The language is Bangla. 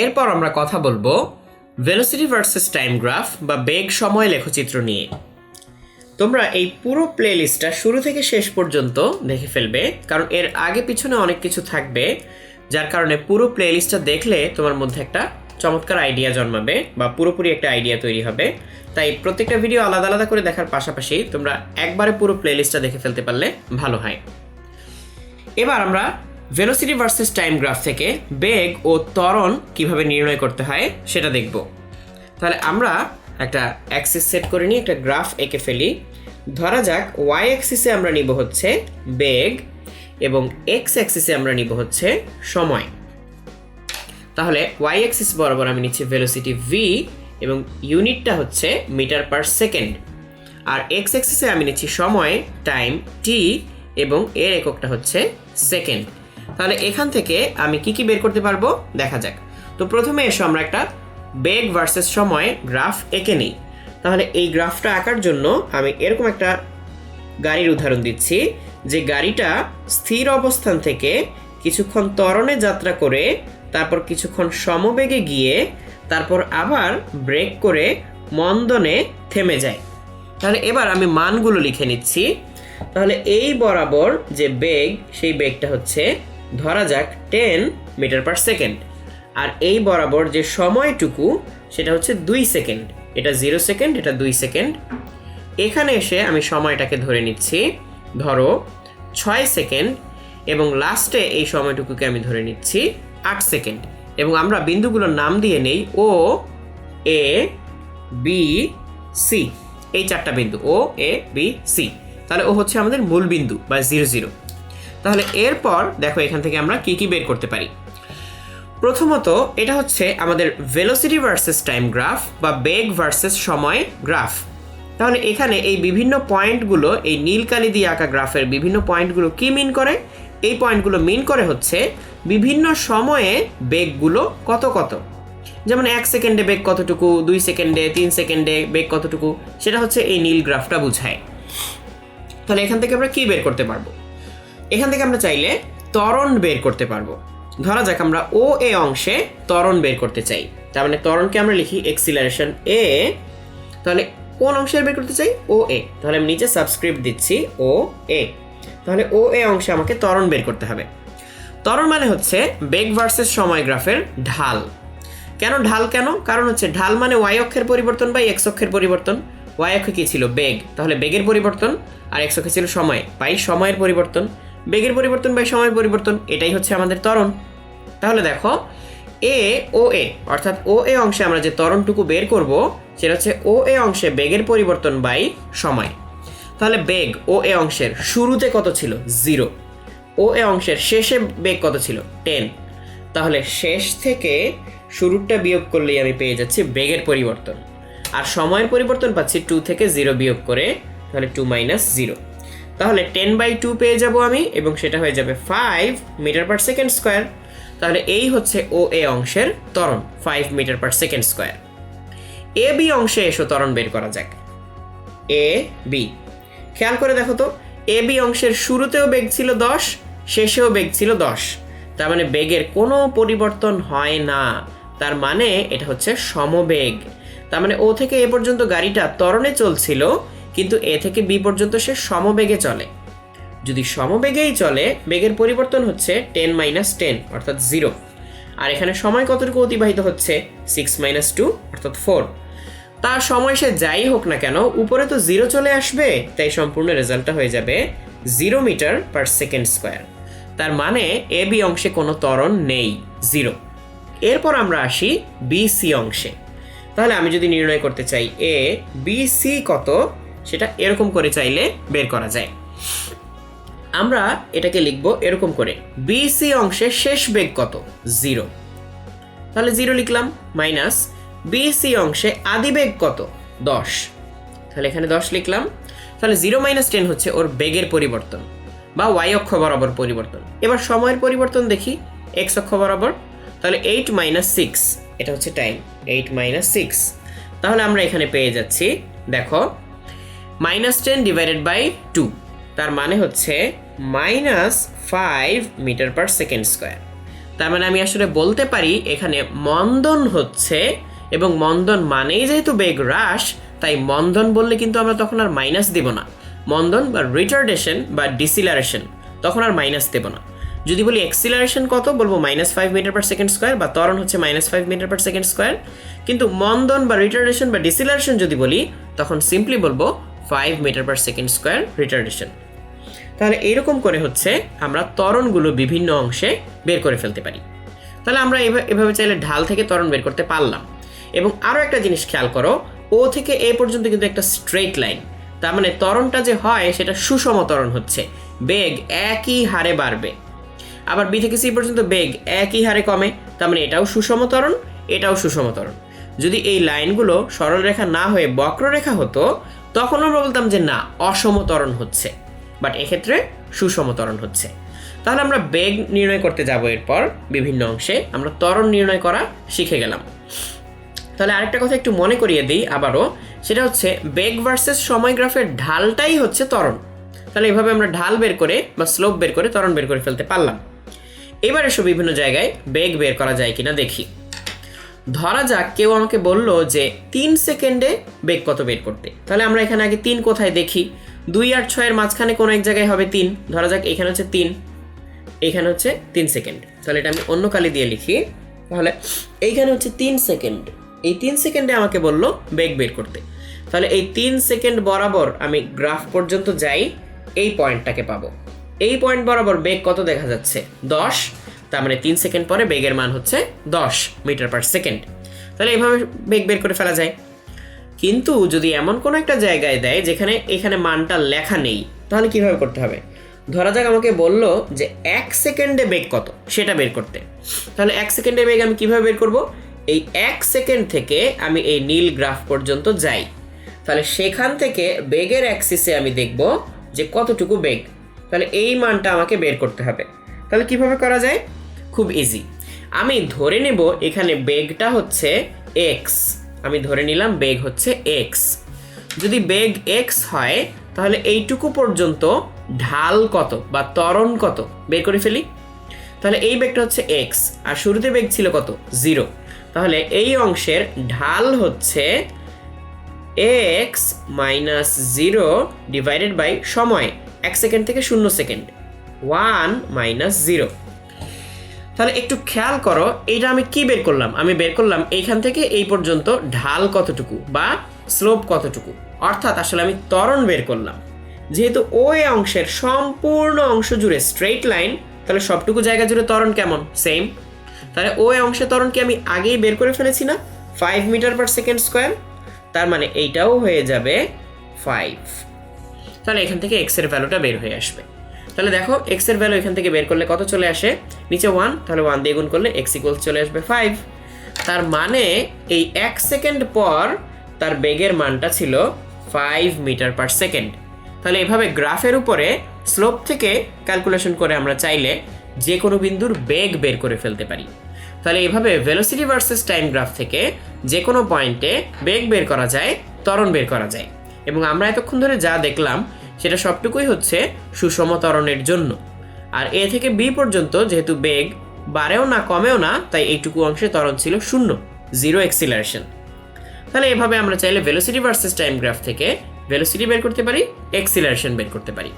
এরপর আমরা কথা বলব ভেলোসিটি ভার্সেস টাইম গ্রাফ বা বেগ সময় লেখচিত্র নিয়ে। তোমরা এই পুরো প্লেলিস্টটা শুরু থেকে শেষ পর্যন্ত দেখে ফেলবে, কারণ এর আগে পিছনে অনেক কিছু থাকবে, যার কারণে পুরো প্লেলিস্টটা দেখলে তোমার মধ্যে একটা চমৎকার আইডিয়া জন্মাবে বা পুরোপুরি একটা আইডিয়া তৈরি হবে। তাই প্রত্যেকটা ভিডিও আলাদা আলাদা করে দেখার পাশাপাশি তোমরা একবারে পুরো প্লেলিস্টটা দেখে ফেলতে পারলে ভালো হয়। এবার আমরা ভেলোসিটি ভার্সেস টাইম গ্রাফ থেকে বেগ ও ত্বরণ কীভাবে নির্ণয় করতে হয় সেটা দেখব। তাহলে আমরা একটা অ্যাক্সিস সেট করে নিই একটা গ্রাফ এঁকে ফেলি। ধরা যাক ওয়াই অ্যাক্সিসে আমরা নিব হচ্ছে বেগ এবং এক্স অ্যাক্সিসে আমরা নিব হচ্ছে সময়। তাহলে ওয়াই অ্যাক্সিস বরাবর আমি নিচ্ছি ভেলোসিটি ভি এবং ইউনিটটা হচ্ছে মিটার পার সেকেন্ড আর এক্স অ্যাক্সিসে আমি নিচ্ছি সময় টাইম টি এবং এর এককটা হচ্ছে সেকেন্ড তাহলে এখান থেকে আমি কি কি বের করতে পারব? দেখা যাক। তো প্রথমে এসো আমরা একটা বেগ ভার্সেস সময় গ্রাফ এঁকে নিই। তাহলে এই গ্রাফটা আঁকার জন্য আমি এরকম একটা গাড়ির উদাহরণ দিচ্ছি, যে গাড়িটা স্থির অবস্থান থেকে কিছুক্ষণ ত্বরণে যাত্রা করে, তারপর কিছুক্ষণ সমবেগে গিয়ে, তারপর আবার ব্রেক করে মন্দনে থেমে যায়। তাহলে এবার আমি মানগুলো লিখে নিচ্ছি। তাহলে এই বরাবর যে বেগ, সেই বেগটা হচ্ছে ধরা যাক টেন মিটার পার সেকেন্ড। আর এই বরাবর যে সময়টুকু, সেটা হচ্ছে দুই সেকেন্ড। এটা জিরো সেকেন্ড, এটা দুই সেকেন্ড। এখানে এসে আমি সময়টাকে ধরে নিচ্ছি। ধরো ছয় সেকেন্ড এবং লাস্টে এই সময়টুকুকে আমি ধরে নিচ্ছি আট সেকেন্ড। এবং আমরা বিন্দুগুলোর নাম দিয়ে নেই ও, এ, বি, সি। এই চারটা বিন্দু, ও, এ, বি, সি। তাহলে ও হচ্ছে আমাদের মূল বিন্দু বা জিরো জিরো। তাহলে এরপর দেখো এখান থেকে আমরা কি কি বের করতে পারি। প্রথমত এটা হচ্ছে আমাদের ভেলোসিটি ভার্সেস টাইম গ্রাফ বা বেগ ভার্সেস সময় গ্রাফ তাহলে এখানে এই বিভিন্ন পয়েন্টগুলো এই নীল কালি দিয়ে আঁকা গ্রাফের বিভিন্ন পয়েন্টগুলো কি মিন করে? এই পয়েন্টগুলো মিন করে হচ্ছে বিভিন্ন সময়ে বেগগুলো কত কত। যেমন এক সেকেন্ডে বেগ কতটুকু, দুই সেকেন্ডে, তিন সেকেন্ডে বেগ কতটুকু, সেটা হচ্ছে এই নীল গ্রাফটা বোঝায়। তাহলে এখান থেকে আমরা কি বের করতে পারব? এখান থেকে আমরা চাইলে ত্বরণ বের করতে পারব। ধরা যাক আমরা ও এ অংশে ত্বরণ বের করতে চাই। তার মানে ত্বরণকে আমরা লিখি এক্সিলারেশন এ তাহলে কোন অংশের বের করতে চাই? ও এ তাহলে আমি নিচে সাবস্ক্রিপ্ট দিচ্ছি ও এ তাহলে ও এ অংশে আমাকে ত্বরণ বের করতে হবে। ত্বরণ মানে হচ্ছে বেগ ভার্সেস সময় গ্রাফের ঢাল। কেন ঢাল কেন? কারণ হচ্ছে ঢাল মানে ওয়াই অক্ষের পরিবর্তন বা এক্স অক্ষের পরিবর্তন। ওয়াই অক্ষে কি ছিল? বেগ। তাহলে বেগের পরিবর্তন আর এক্স অক্ষে ছিল সময়। বাই সময়ের পরিবর্তন। বেগের পরিবর্তন বাই সময়ের পরিবর্তন, এটাই হচ্ছে আমাদের ত্বরণ। তাহলে দেখো, এ, ও, এ, অর্থাৎ ও, এ অংশে আমরা যে ত্বরণটুকু বের করব, সেটা হচ্ছে ও, এ অংশে বেগের পরিবর্তন বাই সময়। তাহলে বেগ ও, এ অংশের শুরুতে কত ছিল? জিরো। ও, এ অংশের শেষে বেগ কত ছিল? টেন। তাহলে শেষ থেকে শুরুটা বিয়োগ করলেই আমি পেয়ে যাচ্ছি বেগের পরিবর্তন। আর সময়ের পরিবর্তন পাচ্ছি টু থেকে জিরো বিয়োগ করে, তাহলে টু মাইনাস জিরো তাহলে টেন বাই টু পেয়ে যাব আমি, এবং সেটা হয়ে যাবে five metre per second square তাহলে এই হচ্ছে ও এ অংশের ত্বরণ five metre per second square A B অংশে এসো, ত্বরণ বের করা যাক। এ বি খেয়াল করে দেখো তো এ বি অংশের শুরুতেও বেগ ছিল দশ, শেষেও বেগ ছিল দশ। তার মানে বেগের কোনো পরিবর্তন হয় না। তার মানে এটা হচ্ছে সমবেগ। তার মানে ও থেকে এ পর্যন্ত গাড়িটা ত্বরণে চলছিল কিন্তু এ থেকে বি পর্যন্ত সে সমবেগে চলে। যদি সমবেগেই চলে, বেগের পরিবর্তন হচ্ছে টেন মাইনাস টেন, অর্থাৎ জিরো। আর এখানে সময় কতটুকু অতিবাহিত হচ্ছে? সিক্স মাইনাস টু, অর্থাৎ ফোর। তার সময় সে যাই হোক না কেন, উপরে তো জিরো চলে আসবে, তাই সম্পূর্ণ রেজাল্টটা হয়ে যাবে zero metre per second square. তার মানে এ বি অংশে কোনো ত্বরণ নেই, জিরো। এরপর আমরা আসি বি সি অংশে। তাহলে আমি যদি নির্ণয় করতে চাই, এ বি সি কত? সেটা এরকম করে চাইলে বের করা যায়। আমরা এটাকে লিখব এরকম করে বি সি অংশের শেষ বেগ কত? জিরো। তাহলে জিরো লিখলাম, মাইনাস বিসি অংশে আদি বেগ কত? দশ। তাহলে এখানে দশ লিখলাম, তাহলে জিরো মাইনাস টেন হচ্ছে ওর বেগের পরিবর্তন বা ওয়াই অক্ষ বরাবর পরিবর্তন। এবার সময়ের পরিবর্তন দেখি এক্স অক্ষ বরাবর, তাহলে এইট মাইনাস সিক্স এটা হচ্ছে টাইম এইট মাইনাস সিক্স তাহলে আমরা এখানে পেয়ে যাচ্ছি, দেখো minus ten divided by two. তার মানে হচ্ছে minus five metre per second square. তার মানে আমি আসলে বলতে পারি এখানে মন্দন হচ্ছে এবং মন্দন মানেই যেহেতু বেগ হ্রাস, তাই মন্দন বললে কিন্তু আমরা তখন আর মাইনাস দেব না। মন্দন বা রিটার্ডেশন বা ডিসিলারেশন তখন আর মাইনাস দেব না। যদি বলি এক্সিলারেশন কত, বলব minus five metre per second square বা ত্বরণ হচ্ছে minus five metre per second square. কিন্তু মন্দন বা রিটার্ডেশন বা ডিসিলারেশন যদি বলি, তখন সিম্পলি বলব five metre per second square retardation তাহলে এইরকম করে হচ্ছে আমরা তরণগুলো বিভিন্ন অংশে বের করে ফেলতে পারি। তাহলে আমরা এভা- এভাবে চাইলে ঢাল থেকে ত্বরণ বের করতে পারলাম। এবং আরও একটা জিনিস খেয়াল করো, ও থেকে এ পর্যন্ত কিন্তু একটা স্ট্রেট লাইন তার মানে তরণটা যে হয়, সেটা সুষম ত্বরণ হচ্ছে। বেগ একই হারে বাড়বে। আবার বি থেকে সি পর্যন্ত বেগ একই হারে কমে, তার মানে এটাও সুষম ত্বরণ, এটাও সুষম ত্বরণ। যদি এই লাইনগুলো সরলরেখা না হয়ে বক্ররেখা হতো তখন আমরা বলতাম যে না, অসমতরণ হচ্ছে বাট এক্ষেত্রে সুষম ত্বরণ হচ্ছে। তাহলে আমরা বেগ নির্ণয় করতে যাব এরপর বিভিন্ন অংশে, আমরা ত্বরণ নির্ণয় করা শিখে গেলাম। তাহলে আরেকটা কথা একটু মনে করিয়ে দিই আবারও, সেটা হচ্ছে বেগ ভার্সেস সময় গ্রাফের ঢালটাই হচ্ছে ত্বরণ। তাহলে এভাবে আমরা ঢাল বের করে বা স্লোপ বের করে ত্বরণ বের করে ফেলতে পারলাম। এবার এসব বিভিন্ন জায়গায় বেগ বের করা যায় কিনা দেখি। ধরা যাক, কেউ আমাকে বলল যে তিন সেকেন্ডে বেগ কত বের করতে। তাহলে আমরা এখানে আগে তিন কোথায় দেখি? দুই আর ছয়ের মাঝখানে কোনো এক জায়গায় হবে তিন। ধরা যাক, এখানে হচ্ছে তিন এইখানে হচ্ছে তিন সেকেন্ড। তাহলে এটা আমি অন্য কালি দিয়ে লিখি। তাহলে এইখানে হচ্ছে তিন সেকেন্ড। এই তিন সেকেন্ডে আমাকে বলল বেগ বের করতে। তাহলে এই তিন সেকেন্ড বরাবর আমি গ্রাফ পর্যন্ত যাই, এই পয়েন্টটাকে পাবো। এই পয়েন্ট বরাবর বেগ কত দেখা যাচ্ছে? দশ। তার মানে তিন সেকেন্ড পরে বেগের মান হচ্ছে দশ মিটার পার সেকেন্ড। তাহলে এইভাবে বেগ বের করে ফেলা যায়। কিন্তু যদি এমন কোনো একটা জায়গায় দেয় যেখানে এখানে মানটা লেখা নেই, তাহলে কীভাবে করতে হবে? ধরা যাক আমাকে বলল যে এক সেকেন্ডে বেগ কত, সেটা বের করতে। তাহলে এক সেকেন্ডে বেগ আমি কীভাবে বের করব? এই এক সেকেন্ড থেকে আমি এই নীল গ্রাফ পর্যন্ত যাই। তাহলে সেখান থেকে বেগের অ্যাক্সিসে আমি দেখব যে কতটুকু বেগ। তাহলে এই মানটা আমাকে বের করতে হবে। তাহলে কীভাবে করা যায়? খুব ইজি আমি ধরে নেব এখানে বেগটা হচ্ছে এক্স আমি ধরে নিলাম বেগ হচ্ছে এক্স যদি বেগ এক্স হয়, তাহলে এইটুকু পর্যন্ত ঢাল কত বা ত্বরণ কত? বের করে ফেলি। তাহলে এই বেগটা হচ্ছে এক্স আর শুরুতে বেগ ছিল কত? জিরো তাহলে এই অংশের ঢাল হচ্ছে x minus zero divided by সময়, এক সেকেন্ড থেকে শূন্য সেকেন্ড ওয়ান মাইনাস জিরো তাহলে একটু খেয়াল করো এটা আমি কি বের করলাম? আমি বের করলাম এইখান থেকে এই পর্যন্ত ঢাল কতটুকু বা স্লোপ কতটুকু? অর্থাৎ আসলে আমি ত্বরণ বের করলাম। যেহেতু ওই অংশের সম্পূর্ণ অংশ জুড়ে স্ট্রেট লাইন তাহলে সবটুকু জায়গা জুড়ে ত্বরণ কেমন? সেম তাহলে ওই অংশে ত্বরণ কি আমি আগেই বের করে ফেলেছি না? Five metre per second square তার মানে এইটাও হয়ে যাবে ফাইভ তাহলে এখান থেকে এক্সের ভ্যালুটা বের হয়ে আসবে। তাহলে দেখো এক্সের ভ্যালু এখান থেকে বের করলে কত চলে আসে? নিচে ওয়ান তাহলে ওয়ান দিয়ে গুণ করলে এক্স ইকুয়ালস চলে আসবে ফাইভ তার মানে এই এক সেকেন্ড পর তার বেগের মানটা ছিল ফাইভ মিটার পার সেকেন্ড তাহলে এভাবে গ্রাফের উপরে স্লোপ থেকে ক্যালকুলেশন করে আমরা চাইলে যে কোনো বিন্দুর বেগ বের করে ফেলতে পারি। তাহলে এভাবে ভেলোসিটি ভার্সেস টাইম গ্রাফ থেকে যে কোনো পয়েন্টে বেগ বের করা যায়, ত্বরণ বের করা যায়। এবং আমরা এতক্ষণ ধরে যা দেখলাম সেটা সবটুকুই হচ্ছে সুষম ত্বরণের জন্য। আর এ থেকে বি পর্যন্ত যেহেতু বেগ বাড়েও না, কমেও না, তাই এইটুকু অংশে ত্বরণ ছিল শূন্য, জিরো এক্সিলারেশন। তাহলে এভাবে আমরা চাইলে ভেলোসিটি ভার্সেস টাইম গ্রাফ থেকে ভেলোসিটি বের করতে পারি, এক্সিলারেশন বের করতে পারি।